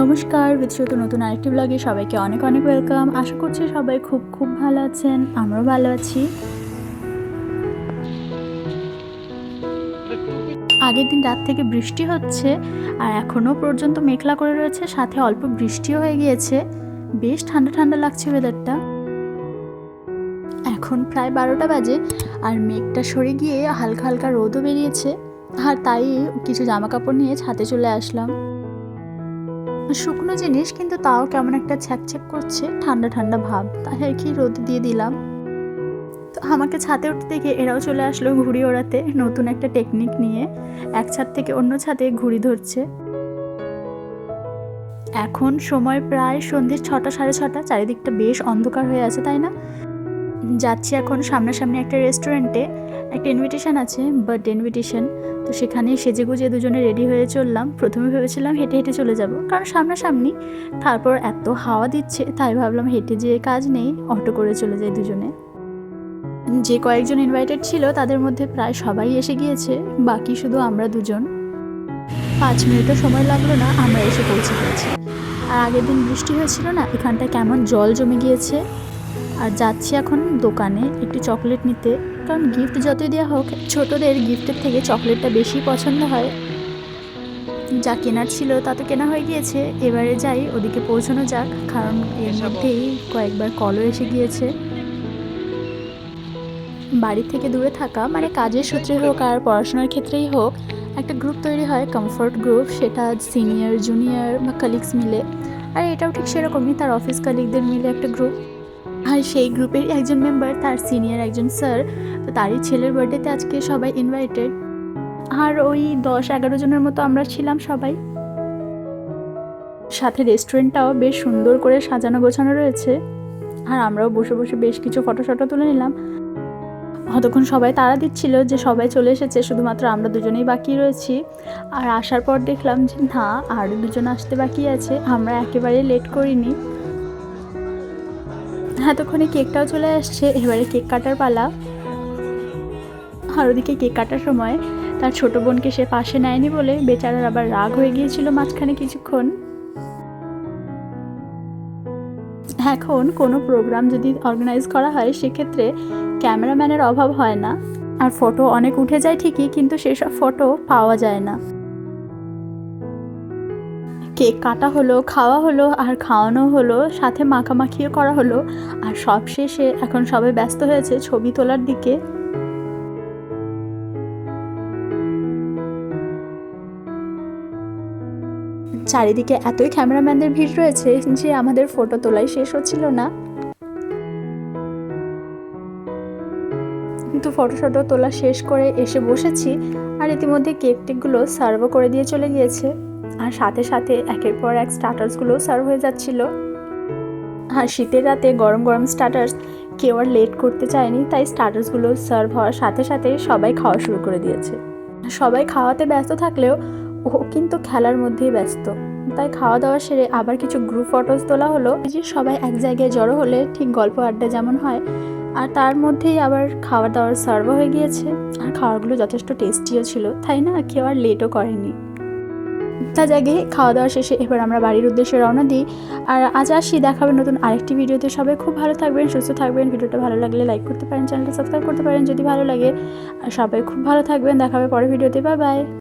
নমস্কার বিদ্যুৎ নতুন আরেকটি ব্লগে সবাইকে অনেক অনেক ওয়েলকাম আশা করছি সবাই খুব খুব ভালো আছেন, আমরাও ভালো আছি। আগের দিন রাত থেকে বৃষ্টি হচ্ছে, আর এখনও পর্যন্ত মেঘলা করে রয়েছে, সাথে অল্প বৃষ্টিও হয়ে গিয়েছে। বেশ ঠান্ডা ঠান্ডা লাগছে ওয়েদারটা এখন প্রায় বারোটা বাজে, আর মেঘটা সরে গিয়ে হালকা হালকা রোদও বেরিয়েছে, আর তাই কিছু জামা কাপড় নিয়ে ছাদে চলে আসলাম। শুকনো জিনিস, কিন্তু তাও কেমন একটা ছ্যাকছ্যাক করছে, ঠান্ডা ঠান্ডা ভাব। তাই আর কি রোদ দিয়ে দিলাম? তো আমাকে ছাদে উঠতে দেখে এরাও চলে আসলো ঘুড়ি ওড়াতে, নতুন একটা টেকনিক নিয়ে। এক ছাদ থেকে অন্য ছাদে ঘুড়ি ধরছে। এখন সময় প্রায় সন্ধ্যে ছটা, সাড়ে ছটা। চারিদিকটা বেশ অন্ধকার হয়ে আছে, তাই না? যাচ্ছি এখন সামনাসামনি একটা রেস্টুরেন্টে একটা ইনভিটেশন আছে বার্থডে ইনভিটেশন তো সেখানে সেজে গুজে দুজনে রেডি হয়ে চললাম। প্রথমে ভেবেছিলাম হেঁটে হেঁটে চলে যাব, কারণ সামনাসামনি। তারপর এত হাওয়া দিচ্ছে, তাই ভাবলাম হেঁটে যেয়ে কাজ নেই, অটো করে চলে যাই দুজনে। যে কয়েকজন ইনভাইটেড ছিল, তাদের মধ্যে প্রায় সবাই এসে গিয়েছে, বাকি শুধু আমরা দুজন। পাঁচ মিনিটও সময় লাগল না, আমরা এসে পৌঁছে গেছি। আর আগের দিন বৃষ্টি হয়েছিল না এখানটা কেমন জল জমে গিয়েছে। আর যাচ্ছি এখন দোকানে, একটু চকলেট নিতে। কারণ গিফট যতই দেওয়া হোক ছোটদের গিফটের থেকে চকলেটটা বেশি পছন্দ হয়। যা কেনার ছিল তা তো কেনা হয়ে গিয়েছে। এবারে যাই ওদিকে পৌঁছানো যাক কারণ এর মধ্যেই কয়েকবার কলও এসে গিয়েছে। বাড়ি থেকে দূরে থাকা মানে কাজের সূত্রে হোক আর পড়াশোনার ক্ষেত্রেই হোক একটা গ্রুপ তৈরি হয় কমফোর্ট গ্রুপ সেটা সিনিয়র জুনিয়র বা কালিগস মিলে। আর এটাও ঠিক সেরকমই তার অফিস কালিগদের মিলে একটা গ্রুপ আর সেই গ্রুপের একজন মেম্বার তার সিনিয়র একজন স্যার তো তারই ছেলের বার্থডেতে আজকে সবাই ইনভাইটেড আর ওই দশ এগারো জনের মতো আমরা ছিলাম সবাই। সাথে রেস্টুরেন্টটাও বেশ সুন্দর করে সাজানো গোছানো রয়েছে। আর আমরাও বসে বসে বেশ কিছু ফটো শটো তুলে নিলাম। অতক্ষণ সবাই তাড়া দিচ্ছিল যে সবাই চলে এসেছে, শুধুমাত্র আমরা দুজনেই বাকি রয়েছি। আর আসার পর দেখলাম যে না, আরও দুজন আসতে বাকি আছে। আমরা একেবারে লেট করিনি। এতক্ষণে কেকটাও চলে আসছে, এবারে কেক কাটার পালা। আর ওদিকে কেক কাটার সময় তার ছোট বোনকে সে পাশে নেয়নি বলে বেচারার আবার রাগ হয়ে গিয়েছিল মাঝখানে কিছুক্ষণ। এখন কোনো প্রোগ্রাম যদি অর্গানাইজ করা হয়, সেক্ষেত্রে ক্যামেরাম্যানের অভাব হয় না। আর ফটো অনেক উঠে যায় ঠিকই, কিন্তু সেসব ফটো পাওয়া যায় না। কেক কাটা হলো, খাওয়া হলো আর খাওয়ানো হলো, সাথে মাখামাখিও করা হলো। আর সব শেষে এখন সবাই ব্যস্ত হয়েছে ছবি তোলার দিকে। চারিদিকে এতই ক্যামেরাম্যানদের ভিড় রয়েছে যে আমাদের ফটো তোলাই শেষ হচ্ছিল না। কিন্তু ফটো শটো তোলা শেষ করে এসে বসেছি আর ইতিমধ্যে কেক টেকগুলো সার্ভও করে দিয়ে চলে গিয়েছে। আর সাথে সাথে একের পর এক স্টার্টার্সগুলোও সার্ভ হয়ে যাচ্ছিল। আর শীতের রাতে গরম গরম স্টার্টার্স কেউ আর লেট করতে চায়নি, তাই স্টার্টার্সগুলো সার্ভ হওয়ার সাথে সাথে সবাই খাওয়া শুরু করে দিয়েছে। সবাই খাওয়াতে ব্যস্ত থাকলেও ও কিন্তু খেলার মধ্যেই ব্যস্ত। তাই খাওয়া দাওয়া সেরে আবার কিছু গ্রুপ ফটোস তোলা হলো। যে সবাই এক জায়গায় জড়ো হলে ঠিক গল্প আড্ডা যেমন হয়, আর তার মধ্যেই আবার খাওয়া দাওয়ার সার্ভ হয়ে গিয়েছে। আর খাওয়ারগুলো যথেষ্ট টেস্টিও ছিল, তাই না? কেউ আর লেটও করেনি। তা জাগে খাওয়া দাওয়া শেষে এবার আমরা বাড়ির উদ্দেশ্যে রওনা দিই। আর আজ আসি দেখাবেন নতুন আরেকটি ভিডিওতে। সবাই খুব ভালো থাকবেন, সুস্থ থাকবেন। ভিডিওটা ভালো লাগলে লাইক করতে পারেন চ্যানেলটা সাবস্ক্রাইব করতে পারেন যদি ভালো লাগে। আর সবাই খুব ভালো থাকবেন, দেখাবে পরের ভিডিওতে। Bye bye